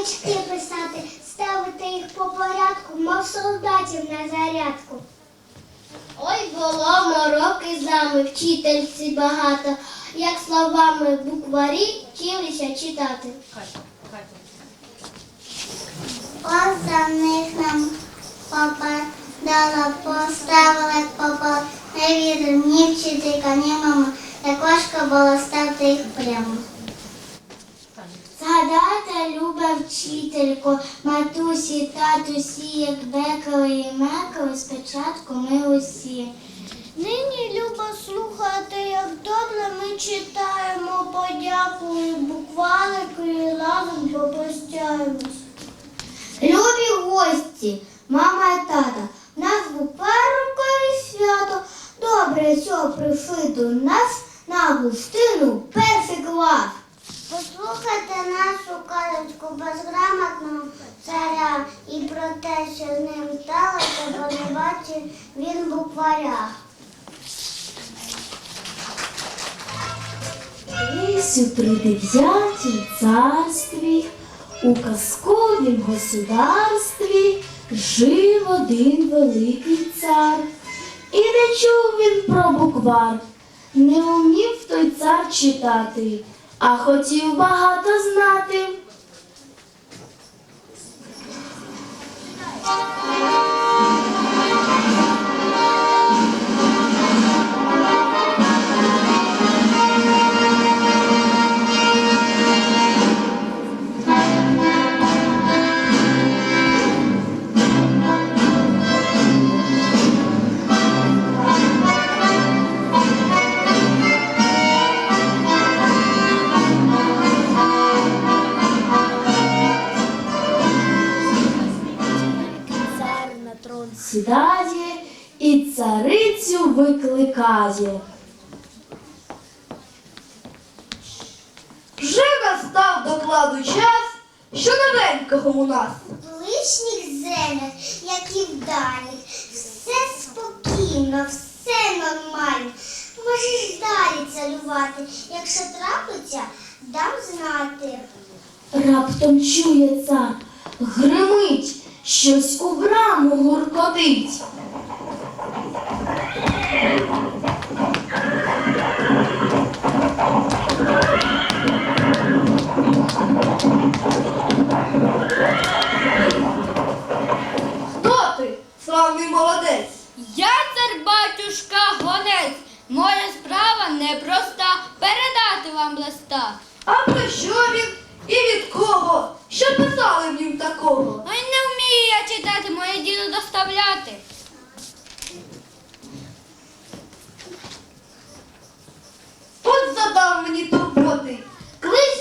Маячки писати, ставити їх по порядку, мов солдатів на зарядку. Ой, було мороки і зами вчительці багато, як словами букварі вчилися читати. Ось за них нам папа дала, поставила попал, не відом ні вчителька, ні мама, як важко було ставити їх прямо. Згадайте, люба вчительку, матусі, татусі, як бекали і мекали, спочатку ми усі. Нині любо слухати, як добре ми читаємо, подякую буквалику і разом попростяємось. Любі гості, мама і тата, нас буперко і свято, добре, сього прийшли до нас. У казковім государстві жив один великий цар. І не чув він про буквар, не умів той цар читати, а хотів багато знати. Викликає. Вже настав докладу час, що новенького у нас. Лишніх землях, як і в дальніх, все спокійно, все нормально. Можеш далі царювати. Якщо трапиться, дам знати. Раптом чує цар, гримить, щось у браму гуркотить. Хто ти, славний молодець? Я цар батюшка гонець. Моя справа непроста передати вам листа. А про що він і від кого? Що писали в нім такого? Ой, не вмію я читати, моє діло доставляти. От задав мені турботи. Клич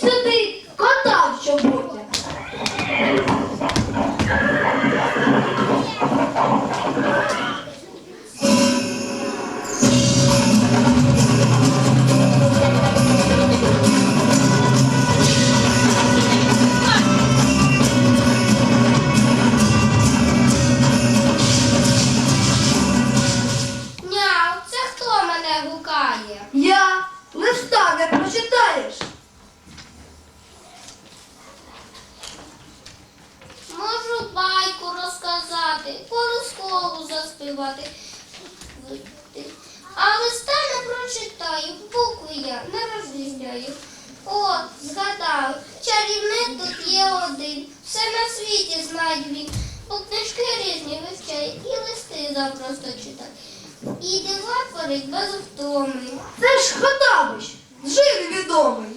він. Бо книжки різні вивчає і листи запросто читає. І дива творить без втоми. Це ж Ходабич, жив відомий.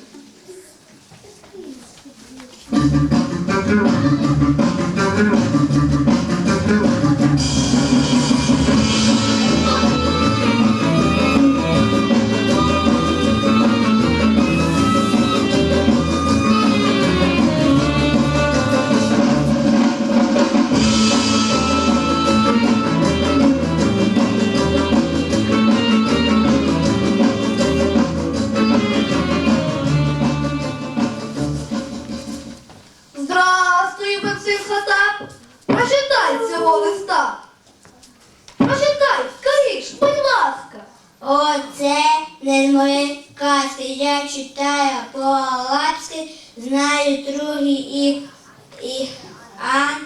Прочитай, скоріш, будь ласка. Оце не з моєї казки. Я читаю по-арабськи, знаю трохи і, і ан,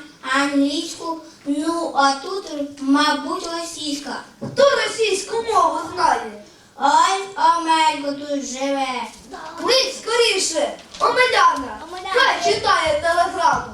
англійську, ну а тут, мабуть, російська. Хто російську мову знає? Ой, Омелько тут живе. Клич скоріше, Омеляна, хай читає телеграму.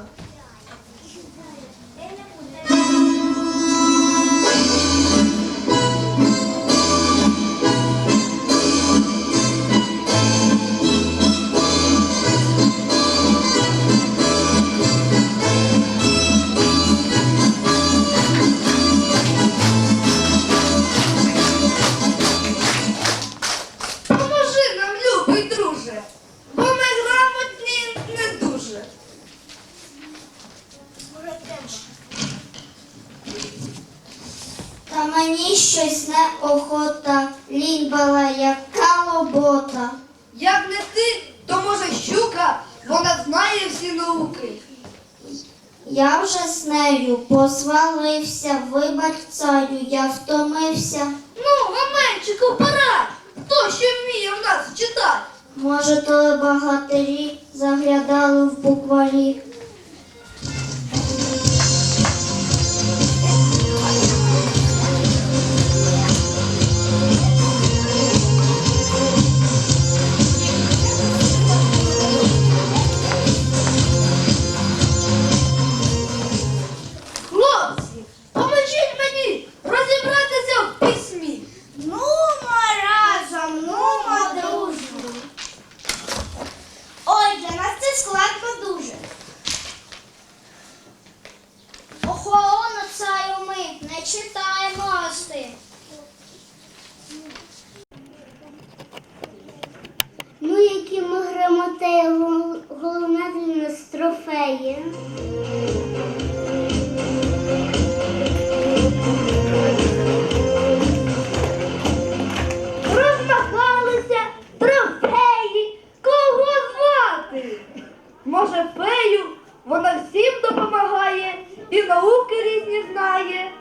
Неохота, лінь була яка робота. Як не ти, то може щука, вона знає всі науки. Я вже з нею посвалився, вибач царю, я втомився. Ну, Маменчику, пора. Хто що вміє в нас читати? Може, то багатирі заглядали в букварі. може фею, вона всім допомагає і науки різні знає.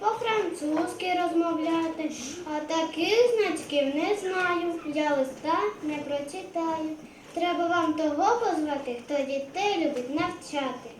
По-французьки розмовляти, а таких значків не знаю. Я листа не прочитаю. Треба вам того позвати, хто дітей любить навчати.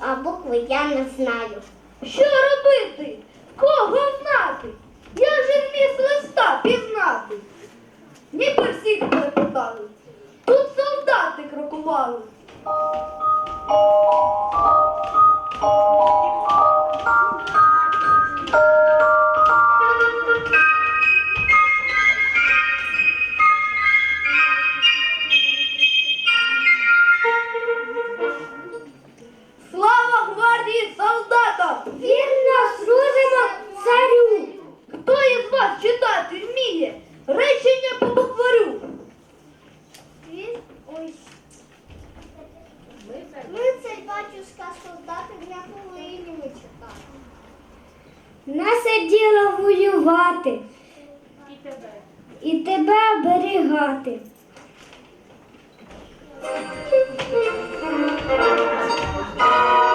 А букви я не знаю. Що робити? Кого знати? Я же вміст листа пізнати. Ніби всіх перепитали. Тут солдати крокували. Слава Вірно служимо царю. Хто із вас читати вміє? Речення по букварю. Ми цей батюшка солдати не повинні читати. Наше діло воювати. І тебе оберігати. Ой,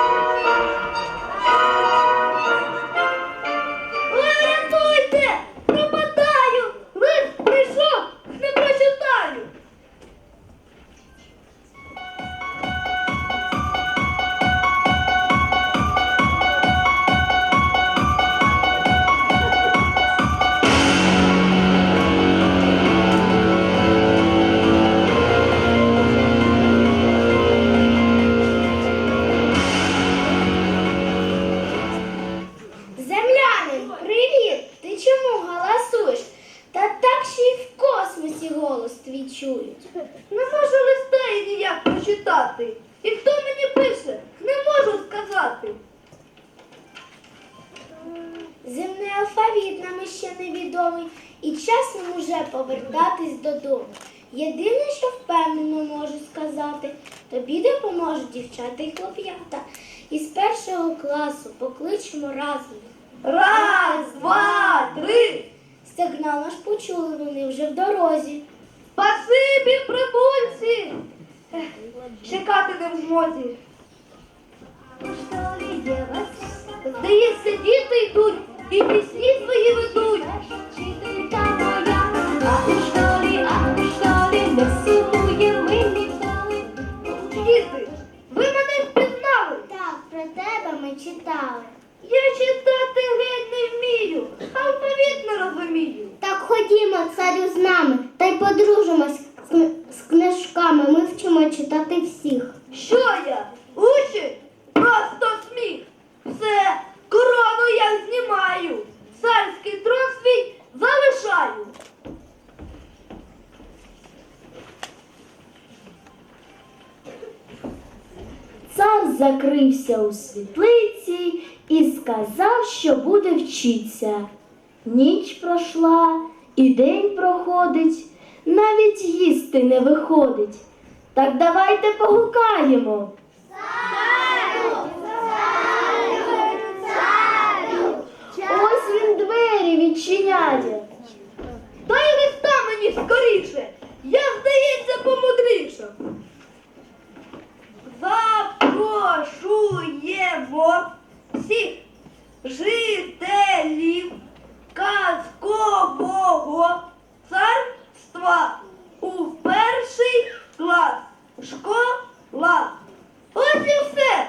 чують. Не можу листа і ніяк прочитати. І хто мені пише, не можу сказати. Земний алфавіт нам ще невідомий, і час нам уже повертатись додому. Єдине, що впевнено можу сказати, тобі допоможуть дівчата і хлоп'ята. Із першого класу покличемо разом. Раз, два, три. Сигнал наш почули, вони вже в дорозі. Спасибі, прибульці! Чекати не в змозі. Здається, діти йдуть і пісні свої ведуть. вчиться. Ніч пройшла і день проходить, навіть їсти не виходить. Так давайте погукаємо. Царю, царю, царю, царю. Ось він двері відчиняє. Дай листа мені скоріше. Я, здається, помудріша. Запрошуємо всіх жителів казкового царства у перший клас. Школа. Ось і все.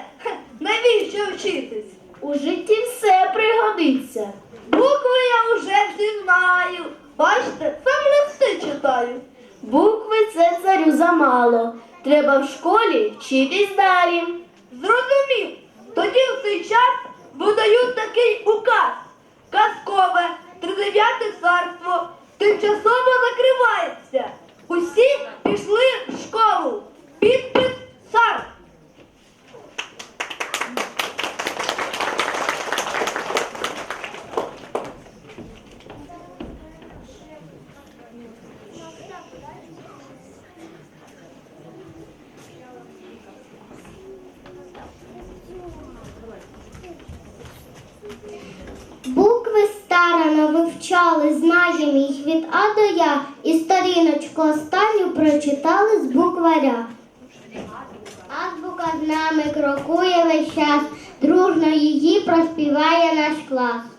Навіщо вчитись? У житті все пригодиться. Букви я вже всі знаю. Бачите, сам листи читаю. Букви це царю замало. Треба в школі вчитись далі. Зрозуміло. Клас.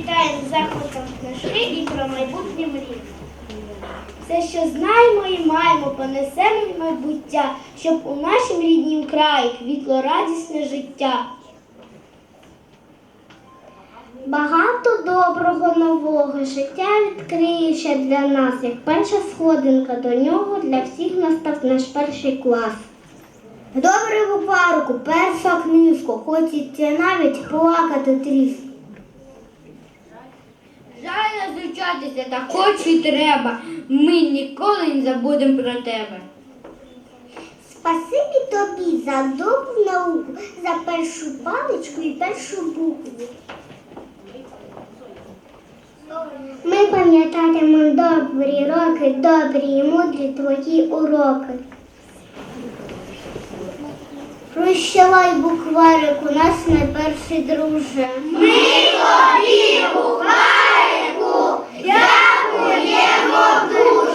Читаємо з захватом книжки і про майбутнє мрії. Все, що знаємо і маємо, понесемо в майбуття, щоб у нашім ріднім краї квітло радісне життя. Багато доброго нового життя відкриє ще для нас, як перша сходинка до нього для всіх настав наш перший клас. Доброго парку, перша книжка, хочеться навіть плакати трішки. Жаль розлучатися, та хоч і треба. Ми ніколи не забудемо про тебе. Спасибі тобі за добру науку, за першу паличку і першу букву. Ми пам'ятатимемо добрі роки, добрі і мудрі твої уроки. Прощавай, букварику, наш найперший друже. Ми тобі, букварику, дякуємо дуже.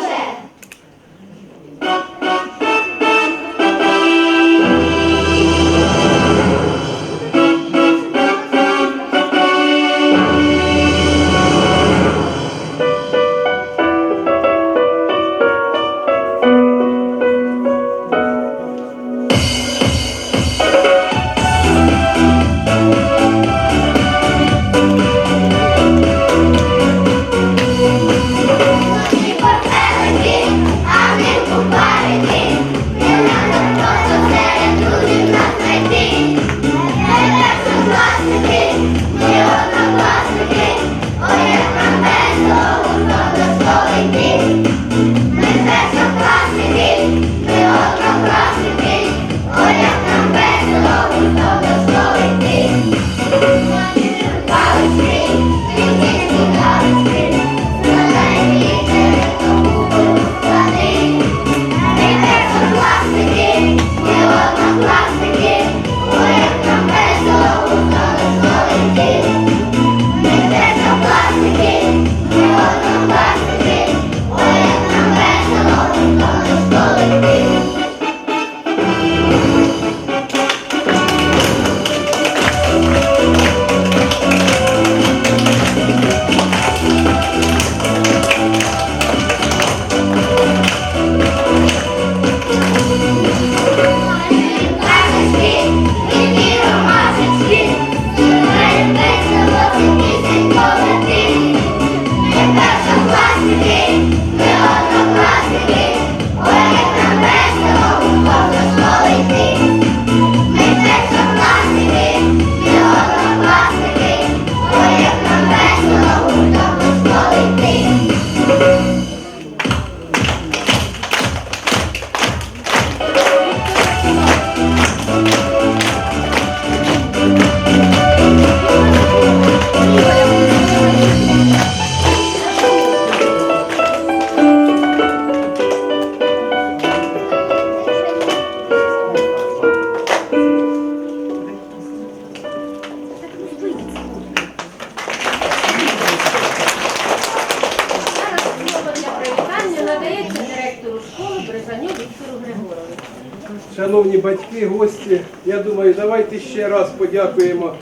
Подякуємо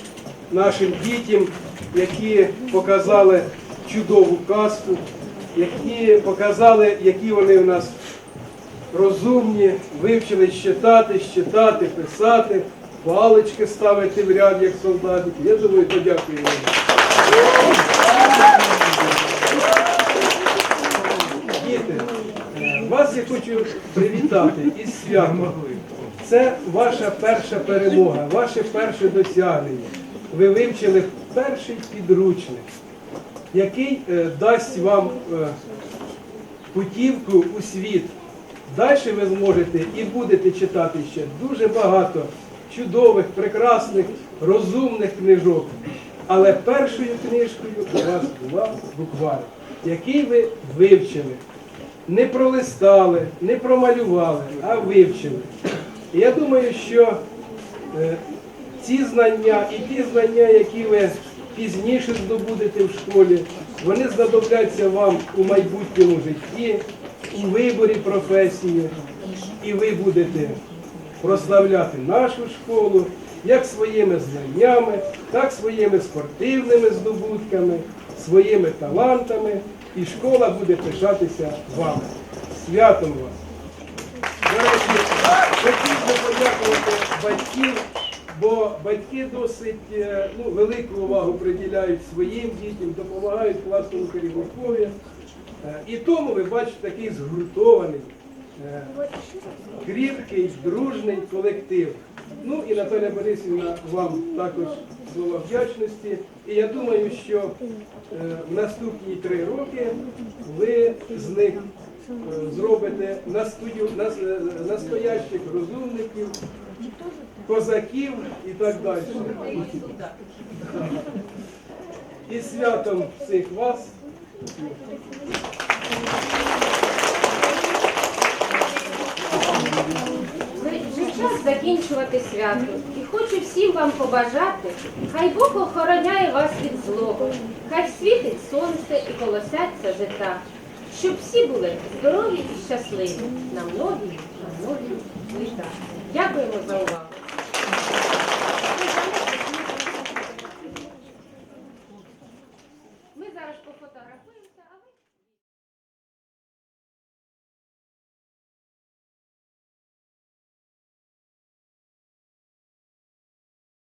нашим дітям, які показали чудову казку, які показали, які вони у нас розумні, вивчили читати, читати, писати, палички ставити в ряд, як солдатики. Я думаю, подякуємо. їм. Діти, вас я хочу привітати із святом. Це ваша перша перемога, ваше перше досягнення. Ви вивчили перший підручник, який е, дасть вам е, путівку у світ. Далі ви зможете і будете читати ще дуже багато чудових, прекрасних, розумних книжок. Але першою книжкою у вас була буквар, який ви вивчили. Не пролистали, не промалювали, а вивчили. Я думаю, що е, ці знання і ті знання, які ви пізніше здобудете в школі, вони знадобляться вам у майбутньому житті, у виборі професії, і ви будете прославляти нашу школу як своїми знаннями, так своїми спортивними здобутками, своїми талантами, і школа буде пишатися вами. Святом вас! До речі, хотів би подякувати батьків, бо батьки досить е, ну, велику увагу приділяють своїм дітям, допомагають класному керівникові. Е, І тому ви бачите такий згуртований, е, кріпкий, дружний колектив. Ну і Наталя Борисівна вам також слова вдячності. І я думаю, що в наступні три роки ви з них зробите настою, нас, е, настоящих розумників, козаків і так далі. І святом всіх вас. Час закінчувати свято. І хочу всім вам побажати, хай Бог охороняє вас від злого, хай світить сонце і колосяться жита, щоб всі були здорові і щасливі на многі, на многі літа. Дякуємо за увагу.